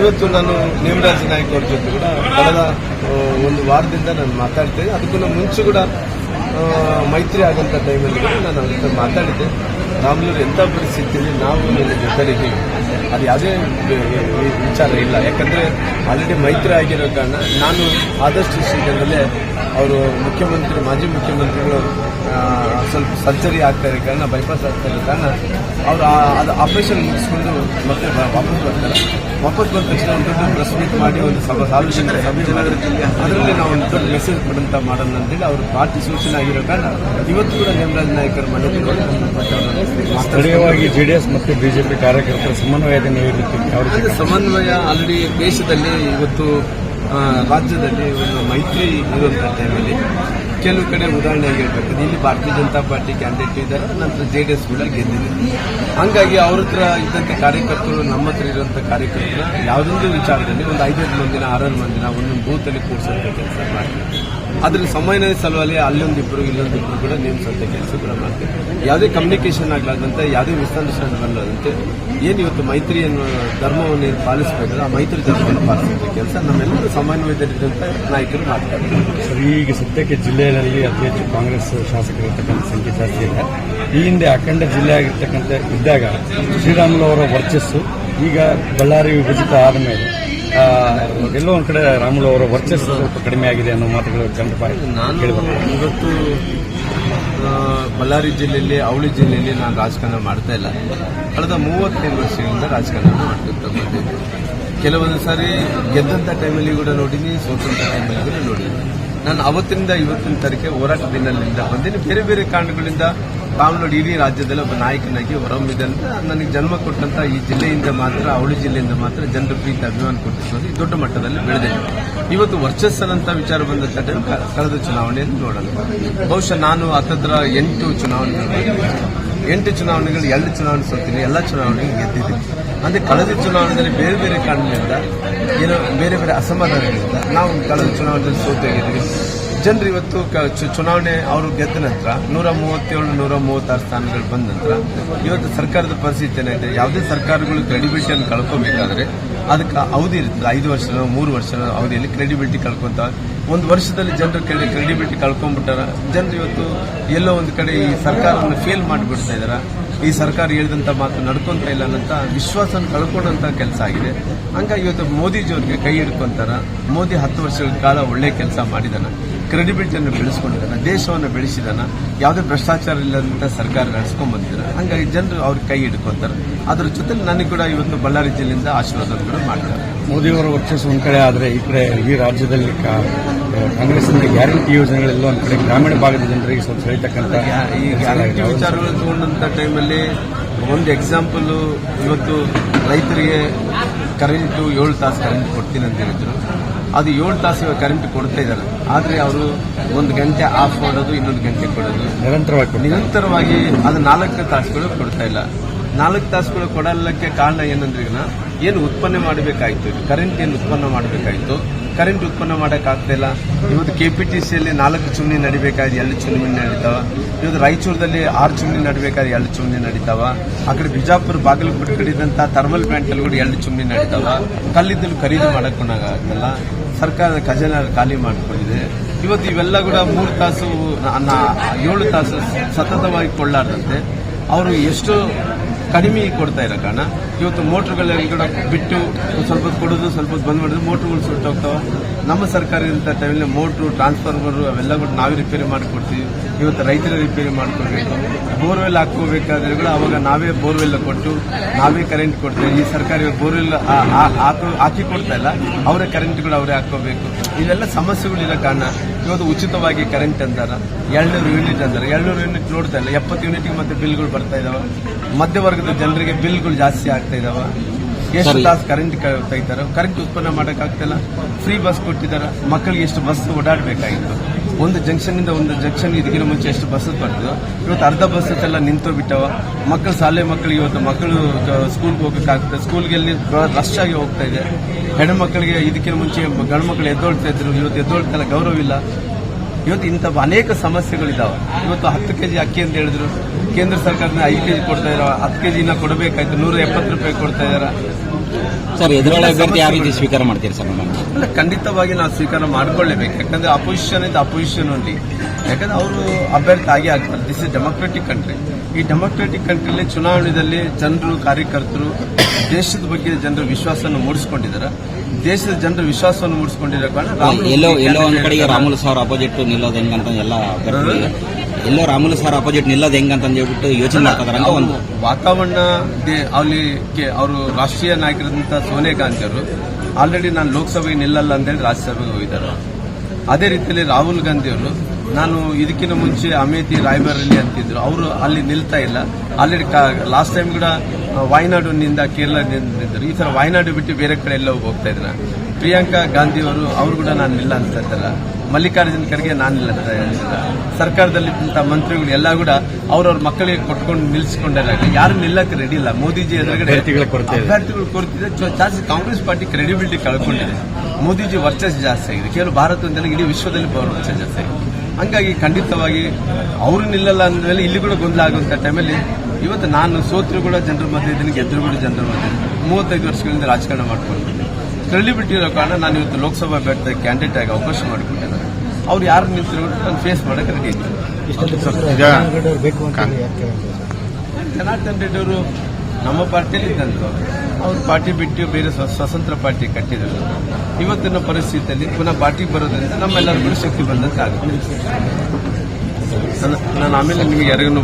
ಇವತ್ತು ನಾನು ನೇಮರಾಜ್ ನಾಯ್ಕ ಅವ್ರ ಜೊತೆ ಕೂಡ ಕಳೆದ ಒಂದು ವಾರದಿಂದ ನಾನು ಮಾತಾಡ್ತೇನೆ ಅದಕ್ಕೂ ಮುಂಚೆ ಕೂಡ ಮೈತ್ರಿ ಆಗಂತ ಟೈಮಲ್ಲಿ ನಾನು ಅವ್ರ ಜೊತೆ ಮಾತಾಡಿದ್ದೆ. ರಾಮಲೂರು ಎಂಥ ಪರಿಸ್ಥಿತಿಯಲ್ಲಿ ನಾವು ನನ್ನ ಜೊತೆಗೆ ಅದು ಯಾವುದೇ ವಿಚಾರ ಇಲ್ಲ. ಯಾಕಂದ್ರೆ ಆಲ್ರೆಡಿ ಮೈತ್ರಿ ಆಗಿರೋ ಕಾರಣ ನಾನು ಆದಷ್ಟು ಶೀಘ್ರದಲ್ಲೇ ಅವರು ಮುಖ್ಯಮಂತ್ರಿ, ಮಾಜಿ ಮುಖ್ಯಮಂತ್ರಿಗಳು ಸ್ವಲ್ಪ ಸರ್ಜರಿ ಆಗ್ತಾ ಇರೋ ಕಾರಣ ಬೈಪಾಸ್ ಆಗ್ತಾ ಇರೋ ಕಾರಣ ಅವರು ಅದು ಆಪರೇಷನ್ ಮುಗಿಸ್ಕೊಂಡು ಮತ್ತೆ ವಾಪಸ್ ಬರ್ತಾರೆ. ವಾಪಸ್ ಬಂದ ತಕ್ಷಣ ಒಂದು ದೊಡ್ಡ ಪ್ರೆಸ್ ಮೀಟ್ ಮಾಡಿ ಒಂದು ಸಭಾ ಸಾರ್ವಜನಿಕ ಸಭೆ ಅದರಲ್ಲಿ ನಾವು ಒಂದು ದೊಡ್ಡ ಮೆಸೇಜ್ ಕೊಡಂತ ಮಾಡೋಣ ಅಂತೇಳಿ ಅವರು ಪಾರ್ಟಿ ಸೂಚನೆ ಆಗಿರೋ ಕಾರಣ ಇವತ್ತು ಕೂಡ ಹೇಮರಾಜ್ ನಾಯಕರ ಮನೆ ಸ್ಥಳೀಯವಾಗಿ ಎಸ್ ಮತ್ತು ಬಿಜೆಪಿ ಕಾರ್ಯಕರ್ತರ ಸಮನ್ವಯದ ನೀವು ರೀತಿ ಯಾವ ರೀತಿ ಸಮನ್ವಯ ಆಲ್ರೆಡಿ ದೇಶದಲ್ಲಿ ಇವತ್ತು ರಾಜ್ಯದಲ್ಲಿ ಒಂದು ಮೈತ್ರಿ ಇರುವಂತ ಟೈಮಲ್ಲಿ ಕೆಲವು ಕಡೆ ಉದಾಹರಣೆ ಹೇಳ್ಬೇಕು. ಇಲ್ಲಿ ಭಾರತೀಯ ಜನತಾ ಪಾರ್ಟಿ ಕ್ಯಾಂಡಿಡೇಟ್ ಇದ್ದಾರೆ, ನಂತರ ಜೆ ಡಿ ಎಸ್ ಕೂಡ ಗೆದ್ದಿದೆ. ಹಂಗಾಗಿ ಅವ್ರ ಹತ್ರ ಇದ್ದಂಥ ಕಾರ್ಯಕರ್ತರು ನಮ್ಮ ಹತ್ರ ಇರುವಂತ ಕಾರ್ಯಕರ್ತರು ಯಾವುದೊಂದು ವಿಚಾರದಲ್ಲಿ ಒಂದು ಐದೈದು ಮಂದಿನ ಆರಾರು ಮಂದಿನ ಒಂದೊಂದು ಬೂತ್ ಅಲ್ಲಿ ಕೂರಿಸೋಂಥ ಕೆಲಸ ಮಾಡ್ತೀವಿ ಅದ್ರ ಸಮಯದ ಸಲುವಾಗಿ ಅಲ್ಲೊಂದಿಬ್ರು, ಇಲ್ಲೊಂದಿಬ್ರು ಕೂಡ ನೇಮಿಸಂತ ಕೆಲಸ ಕೂಡ ಮಾಡ್ತೀವಿ. ಯಾವುದೇ ಕಮ್ಯುನಿಕೇಶನ್ ಆಗ್ಲಾರ್ದಂತೆ, ಯಾವುದೇ ಮಿಸ್ಅಂಡರ್ಸ್ಟ್ಯಾಂಡ್ ಬರಲಾರ್ದಂತೆ ಏನು ಇವತ್ತು ಮೈತ್ರಿ ಅನ್ನೋ ಧರ್ಮವನ್ನು ಏನು ಪಾಲಿಸಬೇಕಾದ್ರೆ, ಆ ಮೈತ್ರಿ ಧರ್ಮವನ್ನು ಕೆಲಸ ನಮ್ಮೆಲ್ಲರೂ ಸಮನ್ವಯದಲ್ಲಿದ್ದಂಥ ನಾಯಕರು ಮಾಡ್ತಾರೆ. ಈಗ ಸದ್ಯಕ್ಕೆ ಜಿಲ್ಲೆಯಲ್ಲಿ ಅತಿ ಹೆಚ್ಚು ಕಾಂಗ್ರೆಸ್ ಶಾಸಕರು ಇರ್ತಕ್ಕಂಥ ಸಂಖ್ಯೆ ಜಾಸ್ತಿ ಇದೆ. ಈ ಹಿಂದೆ ಅಖಂಡ ಜಿಲ್ಲೆ ಆಗಿರ್ತಕ್ಕಂಥ ಇದ್ದಾಗ ಶ್ರೀರಾಮುಲು ಅವರ ವರ್ಚಸ್ಸು ಈಗ ಬಳ್ಳಾರಿ ವಿಭಜಿತ ಆದ ಮೇಲೆ ಎಲ್ಲೋ ಒಂದ್ ಕಡೆ ರಾಮುಲು ಅವರ ವರ್ಚಸ್ಸು ಸ್ವಲ್ಪ ಕಡಿಮೆ ಆಗಿದೆ ಅನ್ನೋ ಮಾತುಗಳು ಜನರ ಬಾರಿ ನಾನು ಇವತ್ತು ಬಳ್ಳಾರಿ ಜಿಲ್ಲೆಯಲ್ಲಿ ಅವಳಿ ಜಿಲ್ಲೆಯಲ್ಲಿ ನಾನು ರಾಜಕಾರಣ ಮಾಡ್ತಾ ಇಲ್ಲ. ಕಳೆದ ಮೂವತ್ತೈದು ವರ್ಷಗಳಿಂದ ರಾಜಕಾರಣ ಮಾಡ್ತಿರ್ತಾ ಬಂದಿದ್ದೆ ಕೆಲವೊಂದು ಸಾರಿ ಗೆದ್ದಂಥ ಟೈಮಲ್ಲಿ ಕೂಡ ನೋಡಿದ್ದೀನಿ ಸೋತಂಥ ಟೈಮಲ್ಲಿ ಕೂಡ ನೋಡಿದ್ದೀನಿ. ನಾನು ಅವತ್ತಿನಿಂದ ಇವತ್ತಿನ ತನಕ ಹೋರಾಟ ದಿನದಿಂದ ಬಂದೀನಿ ಬೇರೆ ಬೇರೆ ಕಾರಣಗಳಿಂದ ತಾವು ಇಡೀ ರಾಜ್ಯದಲ್ಲಿ ಒಬ್ಬ ನಾಯಕನಾಗಿ ಹೊರಹೊಮ್ಮಿದೆ ಅಂತ ನನಗೆ ಜನ್ಮ ಕೊಟ್ಟಂತ ಈ ಜಿಲ್ಲೆಯಿಂದ ಮಾತ್ರ, ಅವಳಿ ಜಿಲ್ಲೆಯಿಂದ ಮಾತ್ರ ಜನರ ಪ್ರೀತಿ, ಅಭಿಮಾನ ಕೊಟ್ಟಿರೋದು ದೊಡ್ಡ ಮಟ್ಟದಲ್ಲಿ ಬೆಳೆದಿದೆ. ಇವತ್ತು ವರ್ಚಸ್ಸಲ್ಲಂತ ವಿಚಾರ ಬಂದ ಟೈಮ್ ಕಳೆದ ಚುನಾವಣೆಯನ್ನು ನೋಡೋಣ. ಬಹುಶಃ ನಾನು ಹತ್ತತ್ರ ಎಂಟು ಚುನಾವಣೆಗಳು ಎಂಟು ಚುನಾವಣೆಗಳು, ಎರಡು ಚುನಾವಣೆ ಸೋತೀನಿ ಎಲ್ಲ ಚುನಾವಣೆಗಳು ಗೆದ್ದಿದ್ದೀನಿ. ಅಂದ್ರೆ ಕಳೆದ ಚುನಾವಣೆಯಲ್ಲಿ ಬೇರೆ ಬೇರೆ ಕಾರಣಗಳಿಂದ, ಏನೋ ಬೇರೆ ಬೇರೆ ಅಸಮಾಧಾನಗಳಿಂದ ನಾವು ಕಳೆದ ಚುನಾವಣೆಯಲ್ಲಿ ಸೋತೋಗಿದ್ದೀವಿ ಜನರು ಇವತ್ತು ಚುನಾವಣೆ ಅವರು ಗೆದ್ದ ನಂತರ ನೂರ ಮೂವತ್ತೇಳು, ನೂರ ಮೂವತ್ತಾರು ಸ್ಥಾನಗಳು ಬಂದ ನಂತರ ಇವತ್ತು ಸರ್ಕಾರದ ಪರಿಸ್ಥಿತಿ ಏನಾಗಿದೆ? ಯಾವುದೇ ಸರ್ಕಾರಗಳು ಕ್ರೆಡಿಬಿಲಿಟಿಯನ್ನು ಕಳ್ಕೊಬೇಕಾದ್ರೆ ಅದಕ್ಕೆ ಅವಧಿ ಇರ್ತದೆ. ಐದು ವರ್ಷದ ಮೂರು ವರ್ಷದ ಅವಧಿಯಲ್ಲಿ ಕ್ರೆಡಿಬಿಲಿಟಿ ಕಳ್ಕೊಂತ ಒಂದು ವರ್ಷದಲ್ಲಿ ಜನರು ಕ್ರೆಡಿಬಿಲಿಟಿ ಕಳ್ಕೊಂಡ್ಬಿಟ್ಟಾರ. ಜನರು ಇವತ್ತು ಎಲ್ಲೋ ಒಂದು ಕಡೆ ಈ ಸರ್ಕಾರವನ್ನು ಫೇಲ್ ಮಾಡಿಬಿಡ್ತಾ ಇದ್ದಾರೆ? ಈ ಸರ್ಕಾರ ಹೇಳಿದಂತ ಮಾತು ನಡ್ಕೊಂತ ಇಲ್ಲ ಅನ್ನಂತ ವಿಶ್ವಾಸ ಕಳ್ಕೊಂಡಂತ ಕೆಲಸ ಆಗಿದೆ. ಹಂಗಾಗಿ ಇವತ್ತು ಮೋದಿಜಿಯವ್ರಿಗೆ ಕೈ ಹಿಡ್ಕೊಂತಾರ. ಮೋದಿ ಹತ್ತು ವರ್ಷಗಳ ಕಾಲ ಒಳ್ಳೆ ಕೆಲಸ ಮಾಡಿದಾನ. ಕ್ರೆಡಿಬಿಲಿಟಿಯನ್ನು ಬೆಳೆಸ್ಕೊಂಡಿದ್ದಾನೆ ದೇಶವನ್ನು ಬೆಳೆಸಿದಾನ ಯಾವುದೇ ಭ್ರಷ್ಟಾಚಾರ ಇಲ್ಲದಂಥ ಸರ್ಕಾರ ನಡೆಸ್ಕೊಂಡು ಬಂದಿದ್ದಾರೆ ಹಂಗಾಗಿ ಜನರು ಅವ್ರಿಗೆ ಕೈ ಹಿಡ್ಕೊತಾರೆ. ಅದ್ರ ಜೊತೆಲಿ ನನಗೆ ಕೂಡ ಇವತ್ತು ಬಳ್ಳಾರಿ ಜಿಲ್ಲೆಯಿಂದ ಆಶೀರ್ವಾದ ಕೂಡ ಮಾಡ್ತಾರೆ. ಮೋದಿಯವರ ವರ್ಚಸ್ಸು ಒಂದು ಕಡೆ ಆದರೆ ಈ ಕಡೆ ಈ ರಾಜ್ಯದಲ್ಲಿ ಕಾಂಗ್ರೆಸ್ ಕಾಂಗ್ರೆಸ್ನ ಗ್ಯಾರಂಟಿ ಯೋಜನೆಗಳೆಲ್ಲ ಒಂದು ಕಡೆ ಗ್ರಾಮೀಣ ಭಾಗದ ಜನರಿಗೆ ಸ್ವಲ್ಪ ಹೇಳ್ತಕ್ಕಂಥ ಈ ಗ್ಯಾರಂಟಿ ವಿಚಾರಗಳು ತಗೊಂಡಂಥ ಟೈಮಲ್ಲಿ ಒಂದು ಎಕ್ಸಾಂಪಲು ಇವತ್ತು ರೈತರಿಗೆ ಕರೆಂಟು ಏಳು ತಾಸು ಕರೆಂಟ್ ಕೊಡ್ತೀನಿ ಅಂತ ಹೇಳಿದ್ರು. ಅದು ಏಳು ತಾಸು ಕರೆಂಟ್ ಕೊಡ್ತಾ ಇದ್ದಾರೆ. ಆದ್ರೆ ಅವರು ಒಂದು ಗಂಟೆ ಆಫ್ ಮಾಡೋದು ಇನ್ನೊಂದು ಗಂಟೆ ಕೊಡೋದು. ನಿರಂತರವಾಗಿ ನಿರಂತರವಾಗಿ ಅದು ನಾಲ್ಕು ತಾಸುಗಳು ಕೊಡ್ತಾ ಇಲ್ಲ. ನಾಲ್ಕು ತಾಸುಗಳು ಕೊಡಲ್ಲಕ್ಕೆ ಕಾರಣ ಏನಂದ್ರೆ ಏನು ಉತ್ಪನ್ನ ಮಾಡಬೇಕಾಯ್ತು? ಕರೆಂಟ್ ಏನು ಉತ್ಪನ್ನ ಮಾಡಬೇಕಾಯ್ತು? ಕರೆಂಟ್ ಉತ್ಪನ್ನ ಮಾಡೋಕ್ಕಾಗ್ತಾ ಇಲ್ಲ. ಇವತ್ತು ಕೆಪಿಟಿಸಿಯಲ್ಲಿ ನಾಲ್ಕು ಚುನ್ನಿ ನಡಿಬೇಕಾದ್ರೆ ಎರಡು ಚುನ್ನಿ ನಡೀತಾವ. ಇವತ್ತು ರಾಯಚೂರದಲ್ಲಿ ಆರು ಚುನ್ನಿ ನಡಿಬೇಕಾದ್ರೆ ಎರಡು ಚುಮ್ನಿ ನಡೀತಾವ. ಆ ಕಡೆ ಬಿಜಾಪುರ ಬಾಗಲಕೋಟೆ ಕಡಿದಂತ ಥರ್ಮಲ್ ಪ್ಲಾಂಟ್ ಅಲ್ಲಿ ಕೂಡ ಎರಡು ಚುಮ್ನಿ ನಡೀತಾವ. ಕಲ್ಲಿದ್ದಲು ಖರೀದಿ ಮಾಡಕ್ಕಾಗಲ್ಲ ಸರ್ಕಾರದ ಖಜಾನೆ ಖಾಲಿ ಮಾಡಿಕೊಂಡಿದೆ. ಇವತ್ತು ಇವೆಲ್ಲ ಕೂಡ ಮೂರು ತಾಸು ಏಳು ತಾಸು ಸತತವಾಗಿ ಕೊಳ್ಳಾರ್ದಂತೆ. ಅವರು ಎಷ್ಟು ಕಡಿಮೆ ಕೊಡ್ತಾ ಇರೋ ಕಾರಣ? ಇವತ್ತು ಮೋಟ್ರುಗಳೆಲ್ಲ ಕೂಡ ಬಿಟ್ಟು ಸ್ವಲ್ಪ ಕೊಡೋದು, ಸ್ವಲ್ಪ ಬಂದ್ ಮಾಡಿದ್ರೆ ಮೋಟ್ರುಗಳು ಸುಟ್ಟೋಗ್ತಾವ ನಮ್ಮ ಸರ್ಕಾರ ಇರುವಂಥ ಟೈಮಲ್ಲಿ ಮೋಟ್ರು, ಟ್ರಾನ್ಸ್ಫಾರ್ಮರು ಅವೆಲ್ಲ ಕೂಡ ನಾವೇ ರಿಪೇರಿ ಮಾಡಿಕೊಡ್ತೀವಿ. ಇವತ್ತು ರೈತರ ರಿಪೇರಿ ಮಾಡಿಕೊಡ್ಬೇಕು. ಬೋರ್ವೆಲ್ ಹಾಕೋಬೇಕಾದ್ರೆ ಕೂಡ ಅವಾಗ ನಾವೇ ಬೋರ್ವೆಲ್ ಕೊಟ್ಟು ನಾವೇ ಕರೆಂಟ್ ಕೊಡ್ತೇವೆ. ಈ ಸರ್ಕಾರ ಬೋರ್ವೆಲ್ ಹಾಕಿ ಕೊಡ್ತಾ ಇಲ್ಲ. ಅವರೇ ಕರೆಂಟ್ ಕೂಡ ಅವರೇ ಹಾಕೋಬೇಕು ಇದೆಲ್ಲ ಸಮಸ್ಯೆಗಳಿರೋ ಕಾರಣ ಇವತ್ತು ಉಚಿತವಾಗಿ ಕರೆಂಟ್ ಅಂತಾರ ಎರಡ್ನೂರು ಯೂನಿಟ್ ಅಂತಾರೆ ಎರಡ್ನೂರು ಯೂನಿಟ್ ನೋಡ್ತಾ ಇಲ್ಲ. ಎಪ್ಪತ್ತು ಯೂನಿಟ್ಗೆ ಮತ್ತೆ ಬಿಲ್ಗಳು ಬರ್ತಾ ಇದಾವ. ಮಧ್ಯವರ್ಗದ ಜನರಿಗೆ ಬಿಲ್ಗಳು ಜಾಸ್ತಿ ಆಗ್ತಾ ಇದಾವ. ಎಷ್ಟು. ತಾಸು ಕರೆಂಟ್ ತೆಗಿತಾರೆ ಕರೆಂಟ್ ಉತ್ಪನ್ನ ಮಾಡೋಕ್ಕಾಗ್ತಿಲ್ಲ. ಫ್ರೀ ಬಸ್ ಕೊಟ್ಟಿದ್ದಾರೆ ಮಕ್ಕಳಿಗೆ ಎಷ್ಟು ಬಸ್ ಓಡಾಡಬೇಕಾಗಿತ್ತು. ಒಂದು ಜಂಕ್ಷನ್ ಇಂದ ಒಂದು ಜಂಕ್ಷನ್ ಇದಕ್ಕಿಂತ ಮುಂಚೆ ಎಷ್ಟು ಬಸ್ ಬರ್ತಿದ್ವು ಇವತ್ತು ಅರ್ಧ ಬಸ್ ಎಲ್ಲ ನಿಂತು ಬಿಟ್ಟವ. ಮಕ್ಕಳು, ಶಾಲೆ ಮಕ್ಕಳಿಗೆ ಇವತ್ತು ಮಕ್ಕಳು ಸ್ಕೂಲ್ಗೆ ಹೋಗಕ್ಕಾಗ್ತದೆ ಸ್ಕೂಲ್ಗೆ ಎಲ್ಲಿ ರಶ್ ಆಗಿ ಹೋಗ್ತಾ ಇದೆ. ಹೆಣ್ಣು ಮಕ್ಕಳಿಗೆ ಇದಕ್ಕಿಂತ ಮುಂಚೆ ಗಂಡು ಮಕ್ಕಳು ಎದ್ದೋಳ್ತಾ ಇದ್ರು. ಇವತ್ತು ಎದ್ದೊಳ್ತಲ್ಲ ಗೌರವ ಇಲ್ಲ. ಇವತ್ತು ಇಂಥ ಅನೇಕ ಸಮಸ್ಯೆಗಳಿದಾವೆ. ಇವತ್ತು ಹತ್ತು ಕೆಜಿ ಅಕ್ಕಿ ಅಂತ ಹೇಳಿದ್ರು. ಕೇಂದ್ರ ಸರ್ಕಾರದಿಂದ ಐದು ಕೆಜಿ ಕೊಡ್ತಾ ಇದಾರೆ. ಹತ್ತು ಕೆಜಿನ ಕೊಡಬೇಕಾಯ್ತು. ನೂರ ಎಪ್ಪತ್ತು ರೂಪಾಯಿ ಕೊಡ್ತಾ ಇದಾರೆ. ಸರ್ ಎದುರಾಳಿ ಅಭ್ಯರ್ಥಿ ಯಾವ ರೀತಿ ಸ್ವೀಕಾರ ಮಾಡ್ತೀರಿ ಸರ್ ಅಲ್ಲ ಖಂಡಿತವಾಗಿ ನಾವು ಸ್ವೀಕಾರ ಮಾಡ್ಕೊಳ್ಳೇಬೇಕು. ಯಾಕಂದ್ರೆ ಅಪೋಸಿಷನ್ ಇದ್ದ ಅಪೋಸಿಷನ್ ಅಲ್ಲಿ ಯಾಕಂದ್ರೆ ಅವರು ಅಭ್ಯರ್ಥಿ ಆಗೇ ಆಗ್ತಾರೆ. ದಿಸ್ ಇಸ್ ಡೆಮೊಕ್ರೆಟಿಕ್ ಕಂಟ್ರಿ ಈ ಡೆಮೋಕ್ರೆಟಿಕ್ ಕಂಟ್ರಿಯಲ್ಲಿ ಚುನಾವಣೆಯಲ್ಲಿ ಜನರು ಕಾರ್ಯಕರ್ತರು ದೇಶದ ಬಗ್ಗೆ ಜನರ ವಿಶ್ವಾಸವನ್ನು ಮೂಡಿಸಿಕೊಂಡಿದ್ದಾರೆ. ದೇಶದ ಜನರ ವಿಶ್ವಾಸವನ್ನು ಮೂಡಿಸಿಕೊಂಡಿರೋ ಕಾರಣ ಎಲ್ಲೋ ಎಲ್ಲೋ ಒಂದ್ ಕಡೆಗೆ ರಾಮುಲು ಸರ್ ಅಪೋಸಿಟ್ ನಿಲ್ಲೋದು ಹೆಂಗಂತ ಎಲ್ಲ ಎಲ್ಲೋ ರಾಮುಲು ಸರ್ ಅಪೋಸಿಟ್ ನಿಲ್ಲೋದು ಹೆಂಗಂತ ಹೇಳ್ಬಿಟ್ಟು ಯೋಚನೆ ಮಾಡ್ತಾರೆ ಅಂತ ಒಂದು ವಾತಾವರಣ ಅಲ್ಲಿ ಅವರು ರಾಷ್ಟ್ರೀಯ ನಾಯಕರಾದಂಥ ಸೋನಿಯಾ ಗಾಂಧಿ ಅವರು ಆಲ್ರೆಡಿ ನಾನು ಲೋಕಸಭೆಗೆ ನಿಲ್ಲಲ್ಲ ಅಂತೇಳಿ ರಾಜ್ಯಸಭೆಗೆ ಹೋಗಿದ್ದಾರೆ. ಅದೇ ರೀತಿಯಲ್ಲಿ ರಾಹುಲ್ ಗಾಂಧಿ ಅವರು ನಾನು ಇದಕ್ಕಿಂತ ಮುಂಚೆ ಅಮೇತಿ ರಾಯ್ಬರೇಲಿ ಅಂತಿದ್ರು. ಅವರು ಅಲ್ಲಿ ನಿಲ್ತಾ ಇಲ್ಲ. ಅಲ್ಲಿ ಲಾಸ್ಟ್ ಟೈಮ್ ಕೂಡ ವಾಯ್ನಾಡುನಿಂದ ಕೇರಳ ನಿಂತಿದ್ರು ಈ ಸಲ ವಾಯ್ನಾಡು ಬಿಟ್ಟು ಬೇರೆ ಕಡೆ ಎಲ್ಲ ಹೋಗ್ತಾ ಇದ್ದೀನಿ ಪ್ರಿಯಾಂಕಾ ಗಾಂಧಿ ಅವರು ಅವರು ಕೂಡ ನಾನು ನಿಲ್ಲ ಅಂತ ಇದ್ದಲ್ಲ ಮಲ್ಲಿಕಾರ್ಜುನ್ ಖರ್ಗೆ ನಾನು ಇಲ್ಲ ಅಂತ ಹೇಳಿಲ್ಲ ಸರ್ಕಾರದಲ್ಲಿ ಮಂತ್ರಿಗಳು ಎಲ್ಲ ಕೂಡ ಅವ್ರವ್ರ ಮಕ್ಕಳಿಗೆ ಕೊಟ್ಕೊಂಡು ನಿಲ್ಸ್ಕೊಂಡಾಗ ಯಾರು ನಿಲ್ಲಕ್ಕೆ ರೆಡಿ ಇಲ್ಲ. ಮೋದಿಜಿ ಎದುರುಗಡೆ. ಅಭ್ಯರ್ಥಿಗಳು ಕೊಡ್ತಿದ್ರೆ ಜಾಸ್ತಿ ಕಾಂಗ್ರೆಸ್ ಪಾರ್ಟಿ ಕ್ರೆಡಿಬಿಲಿಟಿ ಕಳ್ಕೊಂಡಿದೆ. ಮೋದಿಜಿ ವರ್ಚಸ್ ಜಾಸ್ತಿ ಆಗಿದೆ. ಕೇವಲ ಭಾರತದಲ್ಲಿ ಇಡೀ ವಿಶ್ವದಲ್ಲಿ ವರ್ಚಸ್ ಜಾಸ್ತಿ ಆಗಿದೆ. ಹಂಗಾಗಿ ಖಂಡಿತವಾಗಿ ಅವರು ನಿಲ್ಲಲ್ಲ ಅಂದಮೇಲೆ ಇಲ್ಲಿ ಕೂಡ ಗೊಂದಲ ಆಗುವಂತ ಟೈಮಲ್ಲಿ ಇವತ್ತು ನಾನು ಸೋತ್ರು ಕೂಡ ಜನರ ಮಧ್ಯೆ ಇದ್ದೀನಿ ಗೆದ್ರು ಕೂಡ ಜನರ ಮಧ್ಯೆ. ಮೂವತ್ತೈದು ವರ್ಷಗಳಿಂದ ರಾಜಕಾರಣ ಮಾಡ್ಕೊಂಡಿದ್ದೀನಿ ಕ್ರೆಡಿಬಿಲಿಟಿ ಇರೋ ಕಾರಣ ನಾನು ಇವತ್ತು ಲೋಕಸಭಾ ಬೆಟ್ಟದ ಕ್ಯಾಂಡಿಡೇಟ್ ಆಗಿ ಅವಕಾಶ ಮಾಡಿಕೊಟ್ಟಿದ್ದಾರೆ. ಅವ್ರು ಯಾರು ನಿಂತಿರೋ ನಾನು ಫೇಸ್ ಮಾಡಕ್ಕೆ ರೆಡಿ ಇದ್ದೀನಿ. ಜನಾರ್ದನ್ ರೆಡ್ಡಿ ಅವರು ನಮ್ಮ ಪಾರ್ಟಿಯಲ್ಲಿ ಇದ್ದಂತ ಅವ್ರ ಪಾರ್ಟಿ ಬಿಟ್ಟು ಬೇರೆ ಸ್ವ- ಸ್ವತಂತ್ರ ಪಾರ್ಟಿ ಕಟ್ಟಿದ್ರು. ಇವತ್ತಿನ ಪರಿಸ್ಥಿತಿಯಲ್ಲಿ ಪುನಃ ಪಾರ್ಟಿಗೆ ಬರೋದ್ರಿಂದ ನಮ್ಮೆಲ್ಲರಿಗೂ ಶಕ್ತಿ ಬಂದಂತೆ ಆಗುತ್ತೆ ನಾನು- ನಾನು ಆಮೇಲೆ ನಿಮಗೆ ಯಾರಿಗೂ